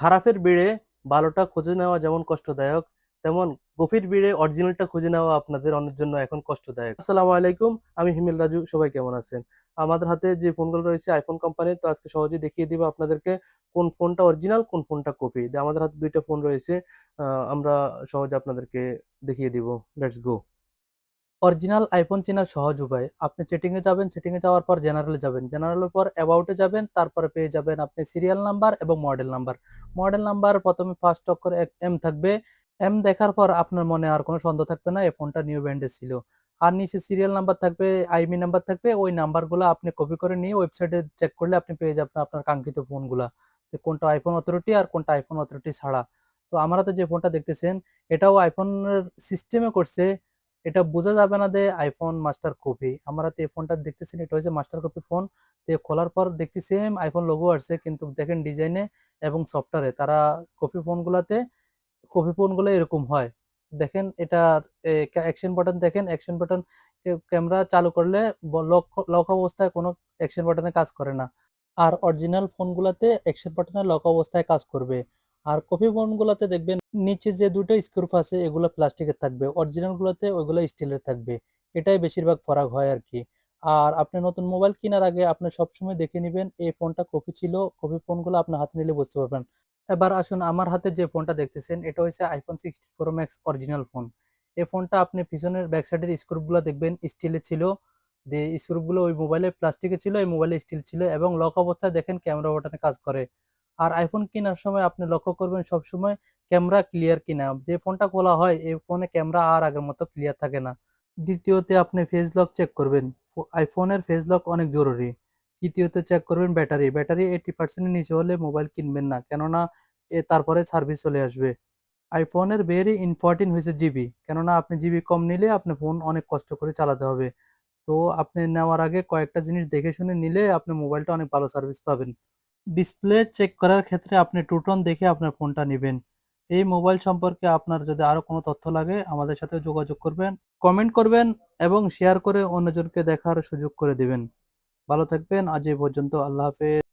খারাপের ভিড়ে ভালোটা খুঁজে নেওয়া যেমন কষ্টদায়ক, তেমন গভীর ভিড়ে অরিজিনালটা খুঁজে নেওয়া আপনাদের অনেক জন্য এখন কষ্টদায়ক। আসসালামু আলাইকুম, আমি হিমেল রাজু, সবাই কেমন আছেন? আমাদের হাতে যে ফোনগুলো রয়েছে আইফোন কোম্পানির তো আজকে সহজে দেখিয়ে দিব আপনাদেরকে কোন ফোনটা অরিজিনাল কোন ফোনটা কপি আমাদের হাতে দুইটা ফোন রয়েছে আমরা সহজে আপনাদেরকে দেখিয়ে দিব। লেটস গো অরিজিনাল আইফোন চেনার সহজ উপায়। আপনি এ যাবেন সেটিং এ যাওয়ার পর জেনারেলে যাবেন। জেনারেলের পর অ্যাবাউটে যাবেন, তারপরে পেয়ে যাবেন আপনি সিরিয়াল নাম্বার এবং মডেল নাম্বার মডেল নাম্বার প্রথমে ফার্স্ট অক্ষর এম থাকবে। এম দেখার পর আপনার মনে আর কোনো সন্দেহ থাকবে না, এই ফোনটা নিউ ব্র্যান্ডের ছিল। আর নিচে সিরিয়াল নাম্বার থাকবে আইমি নাম্বার থাকবে, ওই নাম্বারগুলো আপনি কপি করে নিয়ে ওয়েবসাইটে চেক করলে আপনি পেয়ে যাবেন আপনার কাঙ্ক্ষিত ফোনগুলা কোনটা আইফোন অথরিটি আর কোনটা আইফোন অথরিটি ছাড়া। তো আমার হাতে যে ফোনটা দেখতেছেন, এটাও আইফোনের সিস্টেমে করছে। এটা বোঝা যাবে না যে আইফোন মাস্টার কপি আমরা তো এই ফোনটা দেখতেছেন এটা হচ্ছে মাস্টার কপি ফোন তো খোলার পর দেখতে সেম আইফোন লোগো আসছে, কিন্তু দেখেন ডিজাইনে এবং সফটওয়্যারে তারা কপি ফোনগুলোতে কপি ফোনগুলো এরকম হয়। দেখেন এটা অ্যাকশন বাটন দেখেন অ্যাকশন বাটন ক্যামেরা চালু করলে লক লক অবস্থায় কোনো অ্যাকশন বাটনে কাজ করে না। আর অরিজিনাল ফোনগুলোতে অ্যাকশন বাটনে লক অবস্থায় কাজ করবে। আর কপি ফোনগুলোতে দেখবেন নিচে যে দুটো স্ক্রুপ আছে, এগুলো প্লাস্টিকের থাকবে। অরিজিনাল গুলোতে ওইগুলো স্টিলের থাকবে। এটাই বেশিরভাগ ফারাক হয় আর কি। আর আপনি নতুন মোবাইল কেনার আগে আপনি সবসময় দেখে নেবেন এই ফোনটা কপি ছিল কপি ফোনগুলো আপনার হাতে নিলে বুঝতে পারবেন। এবার আসুন আমার হাতে যে ফোনটা দেখতেছেন, এটা হচ্ছে iPhone sixty Pro Max original phone এই ফোনটা আপনি পিছনের ব্যাক সাইডের স্ক্রুপগুলো দেখবেন স্টিলের ছিল। যে স্ক্রুপগুলো ওই মোবাইলে প্লাস্টিকের ছিল, এই মোবাইলে স্টিল ছিল এবং লক অবস্থায় দেখেন ক্যামেরা বাটনে কাজ করে। আর আইফোন কেনার সময় আপনি লক্ষ্য করবেন সবসময় ক্যামেরা ক্লিয়ার কিনা। যে ফোনটা খোলা হয়, এই ফোনে ক্যামেরা আর আগের মতো ক্লিয়ার থাকে না। দ্বিতীয়তে আপনি ফেস লক চেক করবেন। আইফোনের ফেস লক অনেক জরুরি। তৃতীয়তে চেক করবেন ব্যাটারি। ব্যাটারি এইটি পার্সেন্টের নিচে হলে মোবাইল কিনবেন না। কেননা এ, তারপরে সার্ভিস চলে আসবে। আইফোনের ভেরি ইম্পর্টেন্ট হয়েছে জিবি কেননা আপনি জিবি কম নিলে আপনি ফোন অনেক কষ্ট করে চালাতে হবে। তো আপনি নেওয়ার আগে কয়েকটা জিনিস দেখে শুনে নিলে আপনি মোবাইলটা অনেক ভালো সার্ভিস পাবেন। ডিসপ্লে চেক করার ক্ষেত্রে আপনি টুটন দেখে আপনার ফোনটা নেবেন। এই মোবাইল সম্পর্কে আপনার যদি আরও কোনো তথ্য লাগে, আমাদের সাথে যোগাযোগ করবেন কমেন্ট করবেন এবং শেয়ার করে অন্যজনকে দেখার সুযোগ করে দিবেন। ভালো থাকবেন, আজ এই পর্যন্ত, আল্লাহ হাফেজ।